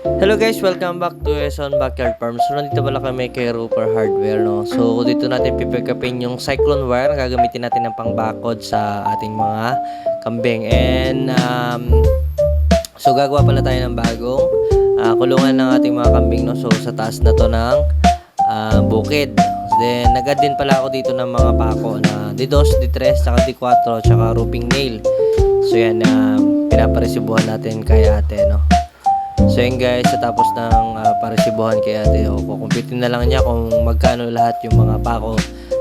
Hello guys, welcome back to Eson Backyard Farm. So nandito pala kami kay Rooper Hardware no. So dito natin pipick upin yung cyclone wire na gagamitin natin ng pangbakod sa ating mga kambing. And um, so gagawa pala tayo ng bagong ah, kulungan ng ating mga kambing no. So sa taas na to ng ah, bukid. Then nagad din pala ako dito ng mga pako na D2, D3, tsaka D4, tsaka roofing nail. So yan, um, pinaparesibuhan natin kay ate no. So yun guys, sa tapos ng uh, paresibuhan kay ate, o kukumpitin na lang niya kung magkano lahat yung mga pako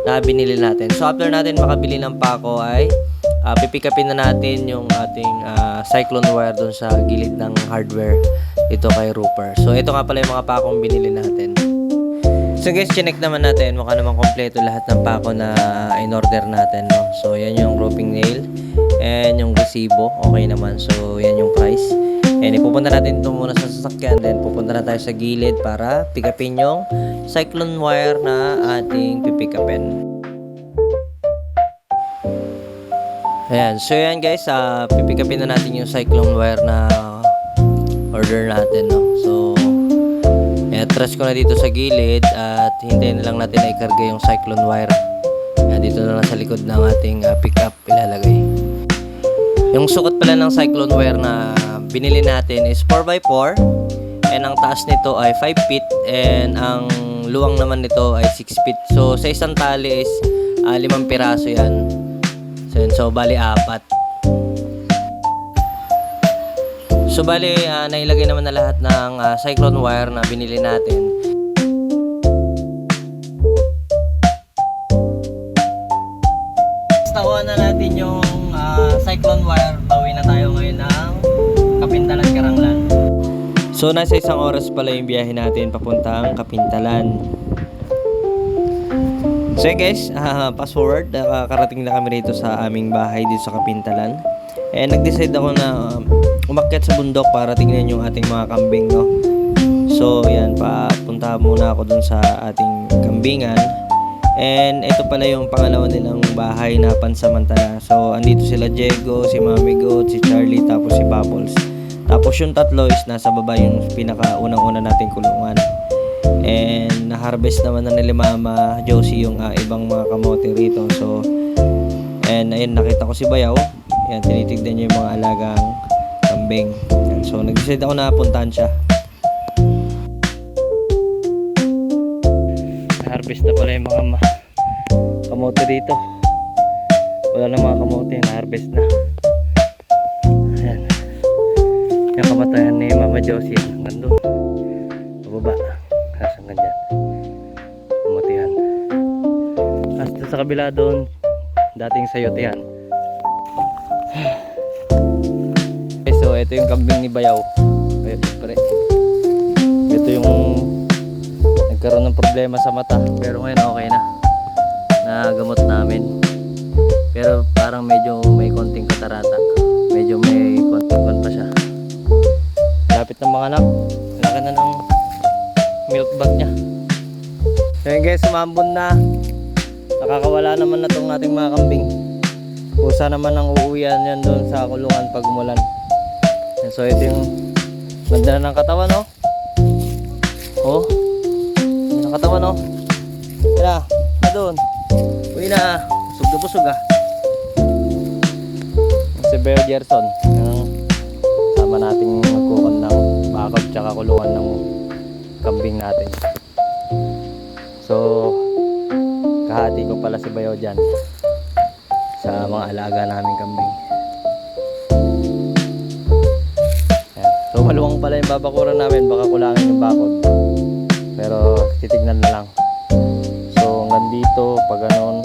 na binili natin. So after natin makabili ng pako ay uh, pipikapin na natin yung ating ah, cyclone wire doon sa gilid ng hardware ito kay Rooper. So ito nga pala yung mga pakong binili natin. So guys, chinek naman natin. Mukha naman kompleto lahat ng pako na in-order natin. No? So yan yung roping nail and yung resibo. Okay naman. So yan yung price. And ipupunta natin ito muna sa sasakyan. Then pupunta na tayo sa gilid para pick upin yung cyclone wire na ating pipick upin. Ayan. So yan guys, uh, pipick upin na natin yung cyclone wire na order natin. No? So i-atras ko na dito sa gilid at hintayin na lang natin na ikarga yung cyclone wire. Ayan, dito na lang sa likod ng ating uh, pickup ilalagay. Yung sukat pala ng cyclone wire na binili natin is 4x4 and ang taas nito ay 5 feet and ang luwang naman nito ay 6 feet. So sa isang tali is uh, limang piraso yan. So, yun, so bali apat. So bali ah, nailagay naman na lahat ng ah, cyclone wire na binili natin. So nasa isang oras pala yung biyahe natin papuntang Kapintalan. So yun guys, ah, fast forward, nakakarating na kami rito sa aming bahay dito sa Kapintalan. And nag-decide ako na um, umakyat sa bundok para tingnan yung ating mga kambing, no? So, yan, papunta muna ako dun sa ating kambingan. And ito pala yung pangalawa nilang bahay na pansamantala. So, andito sila Diego, si Mami Goat, si Charlie, tapos si Bubbles. Tapos yung tatlo is nasa baba yung pinaka-unang-una nating kulungan. And na-harvest naman na nila Mama Josie yung ah, ibang mga kamote rito. So, and ayun, nakita ko si Bayaw. Yan, tinitignan niya yung mga alagang kambing. Yan, so, nag-decide ako na puntahan siya. Na-harvest na pala yung mga kamote dito. Wala na mga kamote, na-harvest na. Yung kamatayan ni Mama Josie, hanggang doon. Pababa. Kasi hanggang dyan. Kamutihan. Hasta sa kabila doon, dating sayote yan. Okay, so ito yung kambing ni Bayaw. Pre. Ito yung nagkaroon ng problema sa mata. Pero ngayon okay na. Nagamot namin. Pero parang medyo may konting katarata. Medyo may konting kon pa siya. Lapit ng mga anak. Laki na ng milk bag niya. Ngayon guys, sumambon na. Nakakawala naman na tong ating mga kambing. Kusa naman ang uuwian yan doon sa kulungan pag umulan. So ito yung ganda na ng katawan, no? Oh. Ganda ng katawan, no? Yan na. Na doon. Uwi na. Busog na busog, ah. Si Bear Gerson. Yung sama nating bakod tsaka kulungan ng kambing natin. So, kahati ko pala si Bayo dyan sa mga alaga namin kambing. Ayan. So maluwang pala yung babakuran namin, baka kulangin yung bakod. Pero titignan na lang. So hanggang dito, pag ganon,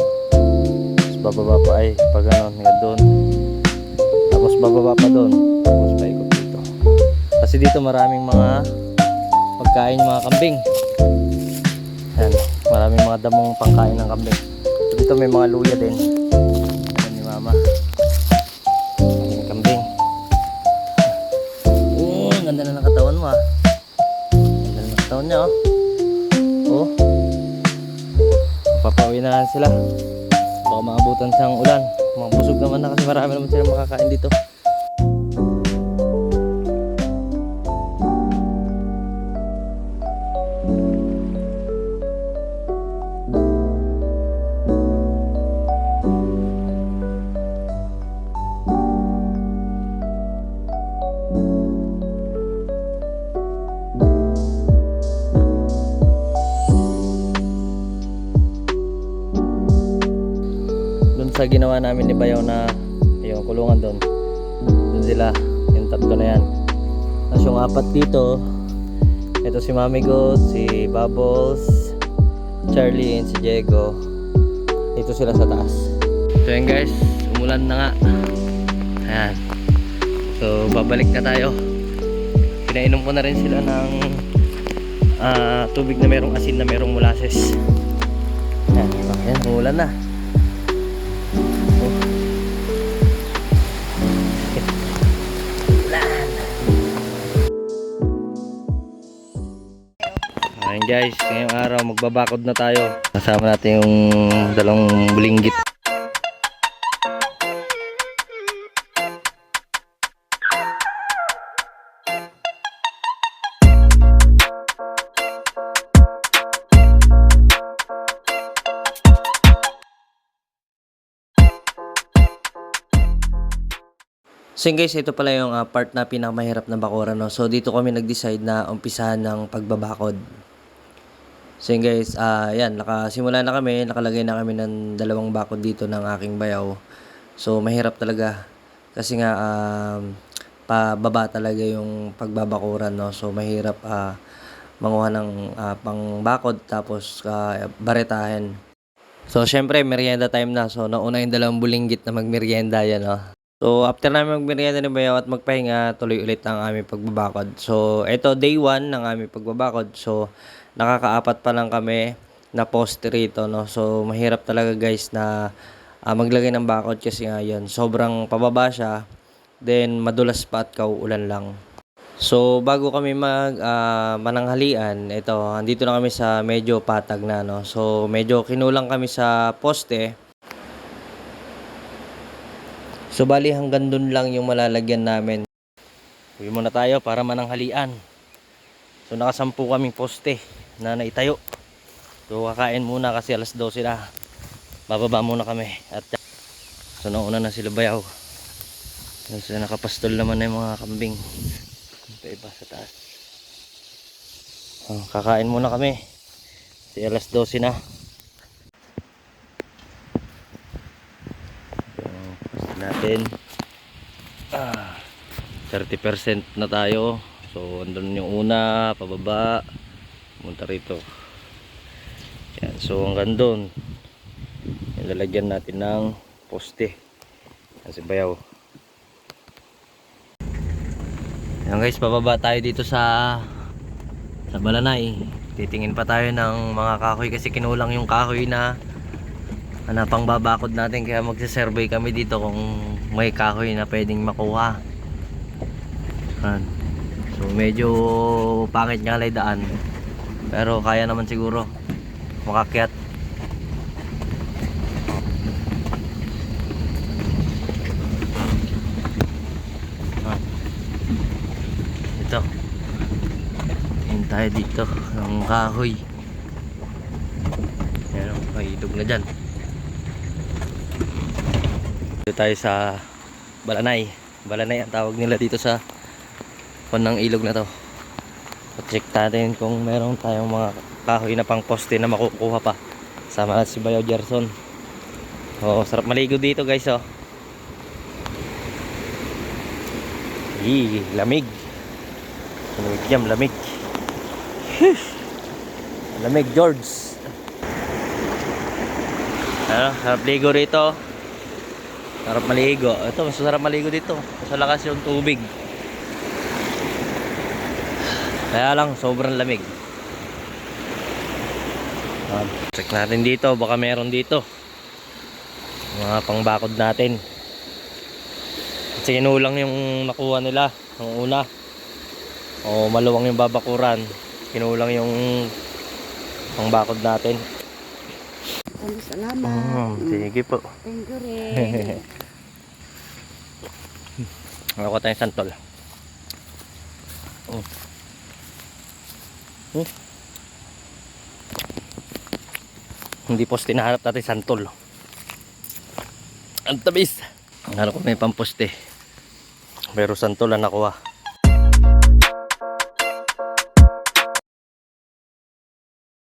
bababa pa ay pag ganon, hanggang doon. Tapos bababa pa doon, tapos. Kasi dito maraming mga pagkain ng mga kambing. Ayan, maraming mga damong pangkain ng kambing. Dito may mga luya din. Ayan ni mama. Ayan kambing. Oo, ang ganda na ng katawan mo ah. Ganda na ng katawan niya oh. Oh. Papauwi na lang sila. Baka maabutan siyang ulan. Mga busog naman na kasi marami naman silang makakain dito. Sa ginawa namin ni Bayaw na yung kulungan doon. Doon sila, yung tatlo na yan. Tapos yung apat dito, ito si Mami Goat, si Bubbles, Charlie, and si Diego. Dito sila sa taas. So yan guys, umulan na nga. Ayan. So babalik na tayo. Pinainom ko na rin sila ng ah, tubig na merong asin na merong molasses. Ayan, ayan umulan na. Guys, ngayong araw magbabakod na tayo. Kasama natin yung dalawang bulinggit. So guys, ito pala yung ah, part na pinakamahirap na bakuran. No? So dito kami nag-decide na umpisahan ng pagbabakod. So yun guys, ah yan, nakasimula na kami, nakalagay na kami ng dalawang bakod dito ng aking bayaw. So mahirap talaga kasi nga um, pababa talaga yung pagbabakuran. No? So mahirap ah manguha ng ah, pangbakod tapos ah, baretahin. So syempre merienda time na. So nauna yung dalawang bulinggit na magmerienda yan. No? So, after namin magmerienda ni Bayaw at magpahinga, tuloy ulit ang aming pagbabakod. So, ito day 1 ng aming pagbabakod. So, nakakaapat pa lang kami na poste rito, no? So, mahirap talaga guys na ah, maglagay ng bakod kasi nga yun, sobrang pababa siya. Then, madulas pa at kauulan lang. So, bago kami mag ah, mananghalian, ito, andito na kami sa medyo patag na, no? So, medyo kinulang kami sa poste. So bali hanggang dun lang yung malalagyan namin. Uwi muna tayo para mananghalian. So nakasampu kaming poste na naitayo. So kakain muna kasi alas 12 na. Bababa muna kami. At so nauna na sila bayaw. So nakapastol naman na yung mga kambing. Ito iba sa taas. Oh, kakain muna kami. Kasi alas 12 na. Poste natin. Ah, 30% na tayo. So, andun yung una, pababa, punta rito. Yan, so hanggang doon. Ilalagyan natin ng poste. Kasi bayaw. Yan guys, pababa tayo dito sa sa Balanay. Titingin pa tayo ng mga kahoy kasi kinulang yung kahoy na ano, pang babakod natin kaya magsa-survey kami dito kung may kahoy na pwedeng makuha. Yan. So medyo pangit nga lay daan. Pero kaya naman siguro makakyat. Ah. Ito. Yan tayo dito ng kahoy. Yan o, may ilog na dyan. Dito tayo sa Balanay. Balanay ang tawag nila dito sa kon ng ilog na to. Check natin kung meron tayong mga kahoy na pang poste na makukuha pa. Sama natin si Bayo Gerson. Oo, sarap maligo dito guys oh. Ih, lamig. Lamig yan, lamig. Lamig George. Ano, sarap ligo rito. Sarap maligo. Ito, mas sarap maligo dito. Mas lakas yung tubig. Kaya lang, sobrang lamig. Check natin dito. Baka meron dito. Mga pangbakod natin. Kasi kinulang yung nakuha nila. Ang una. O maluwang yung babakuran. Kinulang yung pangbakod natin. Salamat. Oh, sige po. Thank you rin. Ako tayong santol. Oh. Hmm. Hindi poste nahanap natin santol. Ang tabis. Hanap ko may pamposte. Pero santol na nakuha.